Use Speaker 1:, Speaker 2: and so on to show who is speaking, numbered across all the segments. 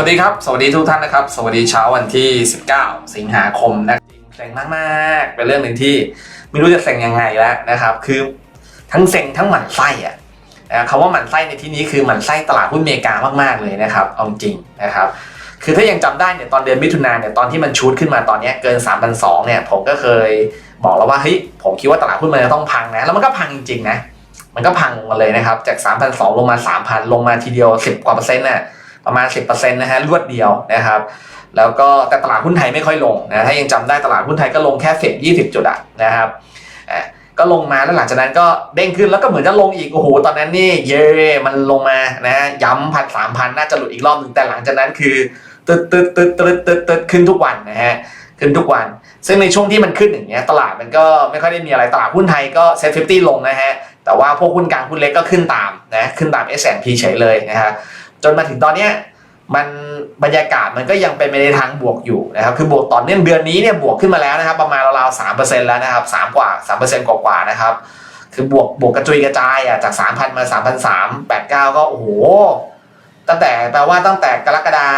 Speaker 1: สวัสดีครับ สวัสดีทุกท่านนะครับ สวัสดีเช้าวันที่ 19 สิงหาคมนะจริงเซ็งมากๆ เป็นเรื่องหนึ่งที่ไม่รู้จะเซ็งยังไงแล้วนะครับ คือทั้งเซ็งทั้งหมั่นไส้อะนะคำว่าหมั่นไส้ในที่นี้คือหมั่นไส้ตลาดหุ้นอเมริกามากๆเลยนะครับเอาจริงนะครับ คือถ้ายังจำได้เนี่ยตอนเดือนมิถุนาเนี่ยตอนที่มันชูดขึ้นมาตอนนี้เกิน3,200เนี่ยผมก็เคยบอกแล้วว่าเฮ้ยผมคิดว่าตลาดหุ้นมันจะต้องพังนะแล้วมันก็พังจริงๆนะมันก็พังลงมาเลยนะครับจาก3,200 ลงมา3,000ลงมาทีเดียว 10 กว่าเปอร์เซ็นต์น่ะ ประมาณ 10%นะฮะรวดเดียวนะครับแล้วก็แต่ตลาดหุ้นไทยไม่ค่อยลงนะถ้ายังจำได้ตลาดหุ้นไทยก็ลงแค่10 20จุดอะนะครับก็ลงมาแล้วหลังจากนั้นก็เด้งขึ้นแล้วก็เหมือนจะลงอีกโอ้โหตอนนั้นนี่เย่มันลงมานะย้ำพันสามพันน่าจะหลุดอีกรอบหนึ่งแต่หลังจากนั้นคือตึ๊ดตึ๊ดตึ๊ดตึ๊ดตึ๊ดตึ๊ดขึ้นทุกวันนะฮะขึ้นทุกวัน ซึ่งในช่วงที่มันขึ้นอย่างเงี้ยตลาดมันก็ไม่ค่อยได้มีอะไรตลาดหุ้นไทยก็เซ็ตฟิฟตี้ลงนะฮะแต่ว่าพวกหุ้นกลางหุ้นเล็กก็ขึ้นตามนะขึ้นตาม S&P เฉยเลยนะฮะ จนมาถึงตอนเนี้ยมันบรรยากาศมันก็ยังเป็นไปในทางบวกอยู่นะครับ คือบวกต่อเนื่องเดือนนี้เนี่ยบวกขึ้นมาแล้วนะครับ ประมาณราวๆสามเปอร์เซ็นต์แล้วนะครับสามกว่าสามเปอร์เซ็นต์กว่าๆนะครับ คือบวกบวกกระจุยกระจายอะจากสามพันมาสามพันสามแปดเก้าก็โอ้โห ตั้งแต่แปลว่าตั้งแต่กรกฎา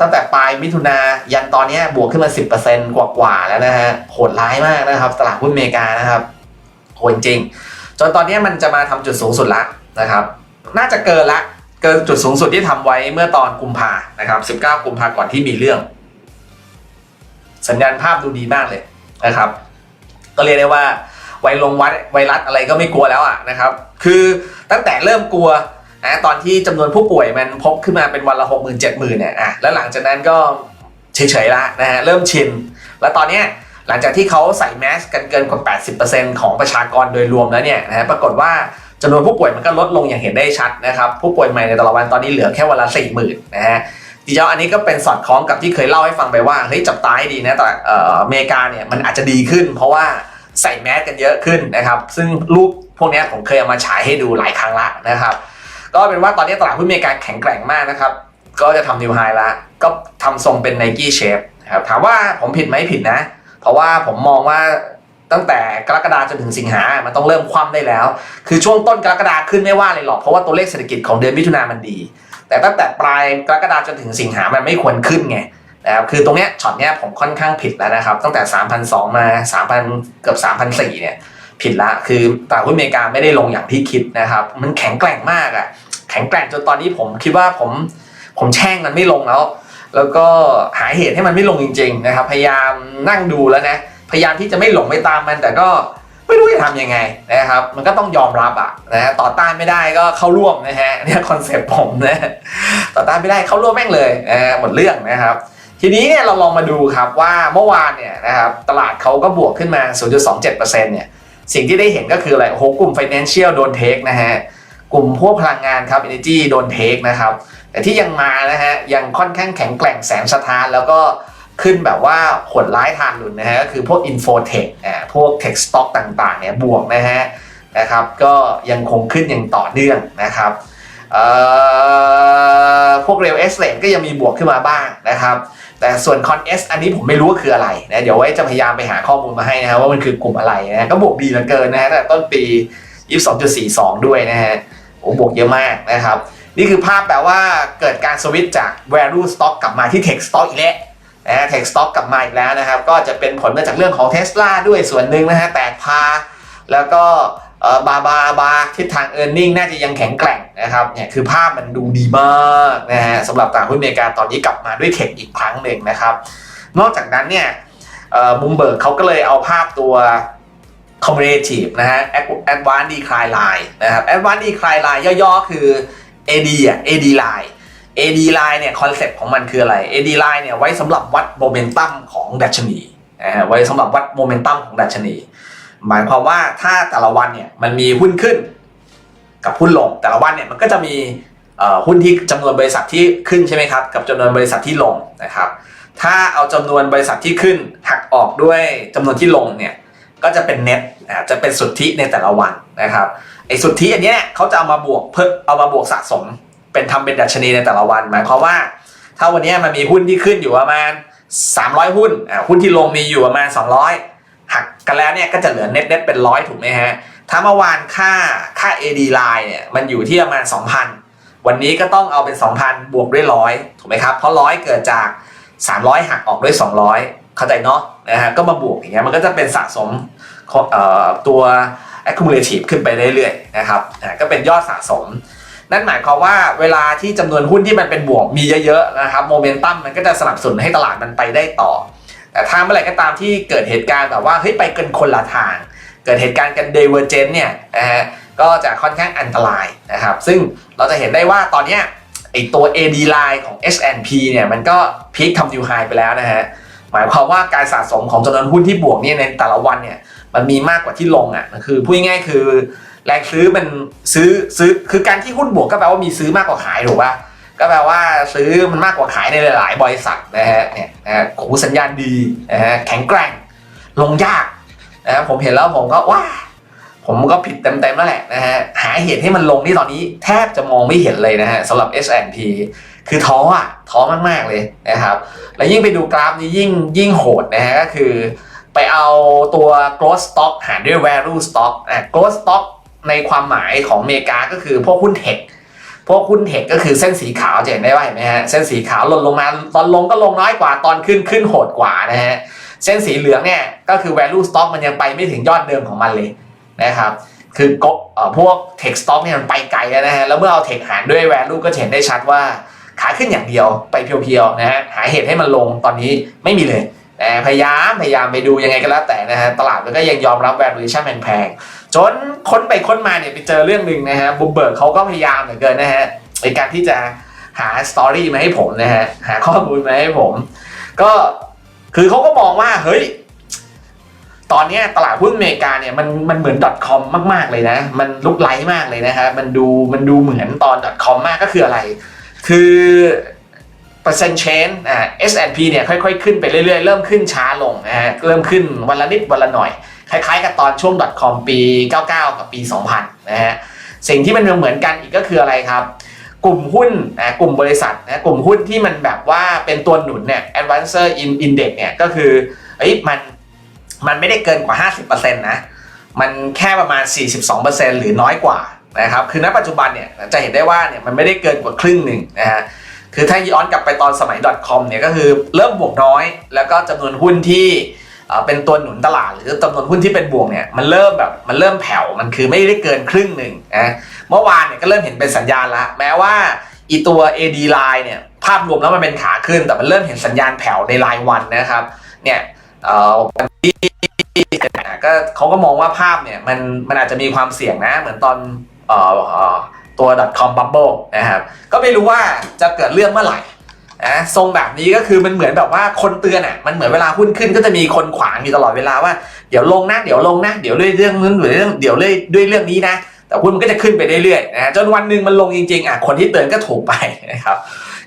Speaker 1: ตั้งแต่ปลายมิถุนายันตอนนี้บวกขึ้นมาสิบเปอร์เซ็นต์กว่าๆแล้วนะฮะโหดร้ายมากนะครับ ตลาดหุ้นอเมริกานะครับโหดจริง จนตอนนี้มันจะมาทำจุดสูงสุดละนะครับ น่าจะเกินละ กินจุดสูงสุดที่ทำไว้เมื่อตอนกุมภานะครับ 19 กุมภาก่อนที่มีเรื่อง สัญญาณภาพดูดีมากเลยนะครับ ก็เรียกได้ว่าไวลงวัดไวรัสอะไรก็ไม่กลัวแล้วอะนะครับ คือตั้งแต่เริ่มกลัวนะตอนที่จำนวนผู้ป่วยมันพบขึ้นมาเป็นวันละหกหมื่นเจ็ดหมื่นเนี่ยอะแล้วหลังจากนั้นก็เฉยๆละนะฮะเริ่มชิน แล้วตอนเนี้ยหลังจากที่เขาใส่แมสกันเกินกว่า 80%ของประชากรโดยรวมแล้วเนี่ยนะฮะปรากฏว่า จำนวนผู้ป่วยมันก็ลดลงอย่างเห็นได้ชัดนะครับผู้ป่วยใหม่ในแต่ละวันตอนนี้เหลือแค่วันละ4 0,000นนะฮะจริงๆอันนี้ก็เป็นสอดคล้องกับที่เคยเล่าให้ฟังไปว่าเฮ้ยจับตาให้ดีนะแต่เอ่ออเมริกาเนี่ยมันอาจจะดีขึ้น เพราะว่าใส่แมสกันเยอะขึ้นนะครับซึ่งรูปพวกนี้ผมเคยเอามาฉายให้ดูหลายครั้งละนะครับก็เป็นว่าตอนนี้ตลาดหุ้นอเมริกาแข็งแกร่งมากนะครับก็จะทำนิวไฮละก็ทำทรงเป็น Nike Shape นะครับถามว่าผมผิดไหมผิดนะ เพราะว่าผมมองว่า ตั้งแต่กรกฎาจนถึงสิงหา มันต้องเริ่มคว่ำได้แล้ว คือช่วงต้นกรกฎาขึ้นไม่ว่าเลยหรอก เพราะว่าตัวเลขเศรษฐกิจของเดือนมิถุนามันดี แต่ตั้งแต่ปลายกรกฎาจนถึงสิงหา มันไม่ควรขึ้นไงนะครับ คือตรงเนี้ยช็อตเนี้ยผมค่อนข้างผิดแล้วนะครับ ตั้งแต่3,200มา 3,000 เกือบ3,400เนี่ย ผิดละ คือตลาดหุ้นอเมริกาไม่ได้ลงอย่างที่คิดนะครับ มันแข็งแกร่งมากอะแข็งแกร่งจนตอนนี้ผมคิดว่าผม ผมแช่งมันไม่ลงแล้ว แล้วก็หาเหตุให้มันไม่ลงจริง ๆ นะครับ พยายามนั่งดูแล้วนะ พยายามที่จะไม่หลงไปตามมัน แต่ก็ไม่รู้จะทำยังไงนะครับมันก็ต้องยอมรับอะนะฮะต่อต้านไม่ได้ก็เข้าร่วมนะฮะเนี่ยคอนเซปต์ผมนะต่อต้านไม่ได้เข้าร่วมแม่งเลยนะฮะหมดเรื่องนะครับ ทีนี้เนี่ยเราลองมาดูครับว่าเมื่อวานเนี่ยนะครับตลาดเขาก็บวกขึ้นมา 0.27%เนี่ยสิ่งที่ได้เห็นก็คืออะไรโอ้โหกลุ่ม Financial โดนเทคนะฮะกลุ่มพวกพลังงานครับ Energy โดนเทคนะครับแต่ที่ยังมานะฮะยังค่อนข้างแข็งแกร่งแสนสะท้านแล้วก็ ขึ้นแบบว่าขดร้ายทานหลุนนะฮะก็คือพวก Infotech อ่าพวก Tech Stock ต่างๆเนี่ยบวกนะฮะนะครับก็ยังคงขึ้นอย่างต่อเนื่องนะครับเอ่อพวก Real Estate ก็ยังมีบวกขึ้นมาบ้างนะครับ แต่ส่วน Con S อันนี้ผมไม่รู้ว่าคืออะไรนะเดี๋ยวไว้จะพยายามไปหาข้อมูลมาให้นะครับว่ามันคือกลุ่มอะไรนะก็บวกดีเหลือเกินนะฮะแต่ต้นปี 22.42 ด้วยนะฮะโอ้บวกเยอะมากนะครับ นี่คือภาพแปลว่าเกิดการสวิตช์จาก value stock กลับมาที่ tech stock อีกแล้ว นะฮะ tech stock กลับมาอีกแล้วนะครับ ก็จะเป็นผลมาจากเรื่องของ Tesla ด้วยส่วนหนึ่งนะฮะแตกพา แล้วก็บาบาบาทิศทาง e a r n i n g น่าจะยังแข็งแกร่งนะครับเนี่ยคือภาพมันดูดีมากนะฮะสำหรับตลาดหุ้นอเมริกาตอนนี้กลับมาด้วยเทคอีกครั้งหนึ่งนะครับ นอกจากนั้นเนี่ยมุมเบิร์กเขาก็เลยเอาภาพตัว cumulative นะฮะ advanced decline line นะครับ advanced decline line ย่อๆ คือ AD อะ AD line AD line เนี่ยคอนเซ็ปต์ของมันคืออะไร AD line เนี่ยไว้สำหรับวัดโมเมนตัมของดัชนีนะฮะไว้สำหรับวัดโมเมนตัมของดัชนี หมายความว่าถ้าแต่ละวันเนี่ยมันมีหุ้นขึ้นกับหุ้นลง แต่ละวันเนี่ยมันก็จะมีหุ้นที่จำนวนบริษัทที่ขึ้นใช่ไหมครับ กับจำนวนบริษัทที่ลงนะครับ ถ้าเอาจำนวนบริษัทที่ขึ้นหักออกด้วยจำนวนที่ลงเนี่ยก็จะเป็นเน็ตจะเป็นสุทธิในแต่ละวันนะครับไอ้สุทธิอันเนี้ยเขาจะเอามาบวกเพิ่มเอามาบวกสะสม เป็นทำเป็นดัชนีในแต่ละวัน หมายความว่า ถ้าวันนี้มันมีหุ้นที่ขึ้นอยู่ประมาณ 300 หุ้นอ่าหุ้นที่ลงมีอยู่ประมาณ 200 หักกันแล้วเนี่ยก็จะเหลือเน็ตเน็ตเป็นร้อยถูกไหมฮะถ้าเมื่อวานค่าค่า AD line เนี่ยมันอยู่ที่ประมาณ 2,000 วันนี้ก็ต้องเอาเป็น 2,000 บวกด้วยร้อยถูกไหมครับ เพราะร้อยเกิดจาก 300 หักออกด้วย 200 เข้าใจเนาะนะฮะก็มาบวกอย่างเงี้ยมันก็จะเป็นสะสมตัว accumulative ขึ้นไปเรื่อยๆนะครับก็เป็นยอดสะสม นั่นหมายความว่าเวลาที่จำนวนหุ้นที่มันเป็นบวกมีเยอะๆนะครับโมเมนตัมมันก็จะสนับสนุนให้ตลาดมันไปได้ต่อ แต่ถ้าเมื่อไหร่ก็ตามที่เกิดเหตุการณ์แบบว่าเฮ้ยไปเกันคนละทาง เกิดเหตุการณ์กันเดเวอร์เจนเนี่ยนะฮะก็จะค่อนข้างอันตรายนะครับ ซึ่งเราจะเห็นได้ว่าตอนเนี้ยไอตัว AD line ของ S&P เนี่ยมันก็พีคทำนิวไฮไปแล้วนะฮะหมายความว่าการสะสมของจำนวนหุ้นที่บวกเนี่ยในแต่ละวันเนี่ยมันมีมากกว่าที่ลงอะคือพูดง่ายๆคือ แรงซื้อมันซื้อซื้อคือการที่หุ้นบวกก็แปลว่ามีซื้อมากกว่าขายถูกป่ะก็แปลว่าซื้อมันมากกว่าขายในหลาย ๆ บริษัทนะฮะเนี่ยนะฮะโอ้สัญญาณดีนะฮะแข็งแกร่งลงยากนะฮะผมเห็นแล้วผมก็ว้าผมก็ผิดเต็มๆแล้วแหละนะฮะหาเหตุให้มันลงที่ตอนนี้แทบจะมองไม่เห็นเลยนะฮะสำหรับ S&P คือท้ออะท้อมากๆเลยนะครับ แล้วยิ่งไปดูกราฟนี้ยิ่งยิ่งโหดนะฮะก็คือไปเอาตัว growth stock หารด้วย value stock อะ growth stock ในความหมายของอเมริกาก็คือพวกหุ้นเทคพวกหุ้นเทคก็คือเส้นสีขาวจะเห็นได้ว่าเห็นไหมฮะเส้นสีขาวหล่นลงมาตอนลงก็ลงน้อยกว่าตอนขึ้นขึ้นโหดกว่านะฮะเส้นสีเหลืองเนี่ยก็คือ value stock มันยังไปไม่ถึงยอดเดิมของมันเลยนะครับคือก็พวก tech stock เนี่ยมันไปไกลแล้วนะฮะแล้วเมื่อเอา tech หารด้วย value ก็เห็นได้ชัดว่าขาขึ้นอย่างเดียวไปเพียวๆนะฮะหาเหตุให้มันลงตอนนี้ไม่มีเลย พยายามพยายามไปดูยังไงก็แล้วแต่นะฮะตลาดมันก็ยังยอมรับ valuation แพงๆจนค้นไปค้นมาเนี่ยไปเจอเรื่องหนึ่งนะฮะบุมเบิร์กเขาก็พยายามเหลือเกินนะฮะในการที่จะหาสตอรี่มาให้ผมนะฮะหาข้อมูลมาให้ผม ก็คือเขาก็มองว่าเฮ้ยตอนนี้ตลาดหุ้นอเมริกาเนี่ยมันมันเหมือน .com มาก ๆ เลยนะ มันลุกไลท์มากเลยนะฮะมันดูมันดูเหมือนตอน .com มากก็คืออะไร คือ เปอร์เซ็นต์เชนอ่า S&P เนี่ยค่อยๆ ขึ้นไปเรื่อยๆ เริ่มขึ้นช้าลงนะฮะเริ่มขึ้นวันละนิดวันละหน่อย คล้ายๆ กับตอนช่วง .com ปี 99 กับปี 2000 นะฮะสิ่งที่มันเหมือนกันอีกก็คืออะไรครับ กลุ่มหุ้นนะกลุ่มบริษัทนะกลุ่มหุ้นที่มันแบบว่าเป็นตัวหนุนเนี่ย Advancer in Index เนี่ยก็คือเอ้ยมันมันไม่ได้เกินกว่า 50%นะมันแค่ประมาณ 42%หรือน้อยกว่านะครับคือณปัจจุบันเนี่ยจะเห็นได้ว่าเนี่ยมันไม่ได้เกินกว่าครึ่งหนึ่งนะฮะ คือถ้าย้อนกลับไปตอนสมัย .com เนี่ยก็คือเริ่มบวกน้อย แล้วก็จำนวนหุ้นที่เป็นตัวหนุนตลาด หรือจำนวนหุ้นที่เป็นบวกเนี่ยมันเริ่มแบบมันเริ่มแผ่วมันคือไม่ได้เกินครึ่งหนึ่งนะเมื่อวานเนี่ยก็เริ่มเห็นเป็นสัญญาณละแม้ว่าอีตัว AD line เนี่ยภาพรวมแล้วมันเป็นขาขึ้น แต่มันเริ่มเห็นสัญญาณแผ่วในรายวันนะครับเนี่ยวันที่ก็เขาก็มองว่าภาพเนี่ยมันมันอาจจะมีความเสี่ยงนะ เหมือนตอนเออเออ ตัว .com bubble นะครับก็ไม่รู้ว่าจะเกิดเรื่องเมื่อไหร่นะทรงแบบนี้ก็คือมันเหมือนแบบว่าคนเตือนอะมันเหมือนเวลาหุ้นขึ้นก็จะมีคนขวางอยู่ตลอดเวลาว่าเดี๋ยวลงนะเดี๋ยวลงนะเดี๋ยวด้วยเรื่องนู้นหรือเรื่องเดี๋ยวเลยด้วยเรื่องนี้นะ แต่หุ้นมันก็จะขึ้นไปเรื่อยๆนะจนวันหนึ่งมันลงจริงๆอะคนที่เตือนก็ถูกไปนะครับ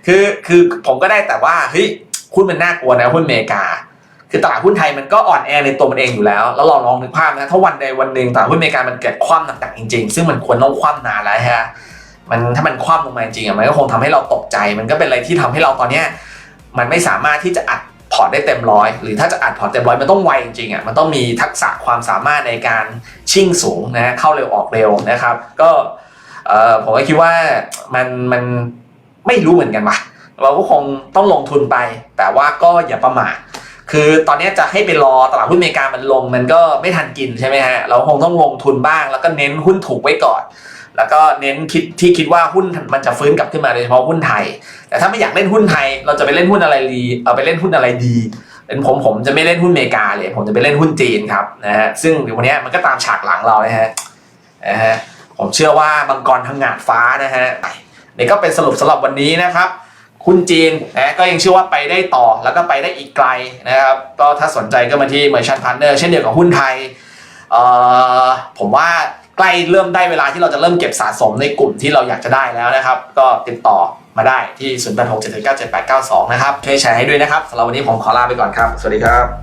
Speaker 1: คือคือผมก็ได้แต่ว่าเฮ้ยหุ้นมันน่ากลัวนะหุ้นอเมริกา คือตลาดหุ้นไทยมันก็อ่อนแอในตัวมันเองอยู่แล้ว แล้วเราลองนึกภาพนะถ้าวันใดวันหนึ่งตลาดหุ้นอเมริกามันเกิดคว่ำหนักๆจริง ๆ ซึ่งมันควรต้องคว่ำนานแล้วฮะมันถ้ามันคว่ำลงมาจริงๆอะมันก็คงทำให้เราตกใจ มันก็เป็นอะไรที่ทำให้เราตอนเนี้ยมันไม่สามารถที่จะอัดพอร์ตได้เต็มร้อยหรือถ้าจะอัดพอร์ตเต็มร้อยมันต้องไวจริงๆอะมันต้องมีทักษะความสามารถในการชิ่งสูงนะเข้าเร็วออกเร็วนะครับ ก็เอ่อผมก็คิดว่ามันมันไม่รู้เหมือนกันว่ะเราก็คงต้องลงทุนไป แต่ว่าก็อย่าประมาท คือตอนนี้จะให้ไปรอตลาดหุ้นอเมริกามันลงมันก็ไม่ทันกินใช่ไหมฮะ เราคงต้องลงทุนบ้าง แล้วก็เน้นหุ้นถูกไว้ก่อน แล้วก็เน้นคิดที่คิดว่าหุ้นมันจะฟื้นกลับขึ้นมาโดยเฉพาะหุ้นไทย แต่ถ้าไม่อยากเล่นหุ้นไทย เราจะไปเล่นหุ้นอะไรดีเอาไปเล่นหุ้นอะไรดีเป็นผมผมจะไม่เล่นหุ้นอเมริกาเลยผมจะไปเล่นหุ้นจีนครับนะฮะซึ่งเดี๋ยววันนี้มันก็ตามฉากหลังเรานะฮะนะฮะผมเชื่อว่ามังกรทางงาดฟ้านะฮะนี่ก็เป็นสรุปสำหรับวันนี้นะครับ คุณจีนนะก็ยังเชื่อว่าไปได้ต่อแล้วก็ไปได้อีกไกลนะครับก็ถ้าสนใจก็มาที่ Merchant Partner เช่นเดียวกับหุ้นไทยอ่อผมว่าใกล้เริ่มได้เวลาที่เราจะเริ่มเก็บสะสมในกลุ่มที่เราอยากจะได้แล้วนะครับ ก็ติดต่อมาได้ที่ 0 8 6 7 9 7 8 9 2 นะครับช่วยแชร์ให้ด้วยนะครับสำหรับวันนี้ผมขอลาไปก่อนครับ สวัสดีครับ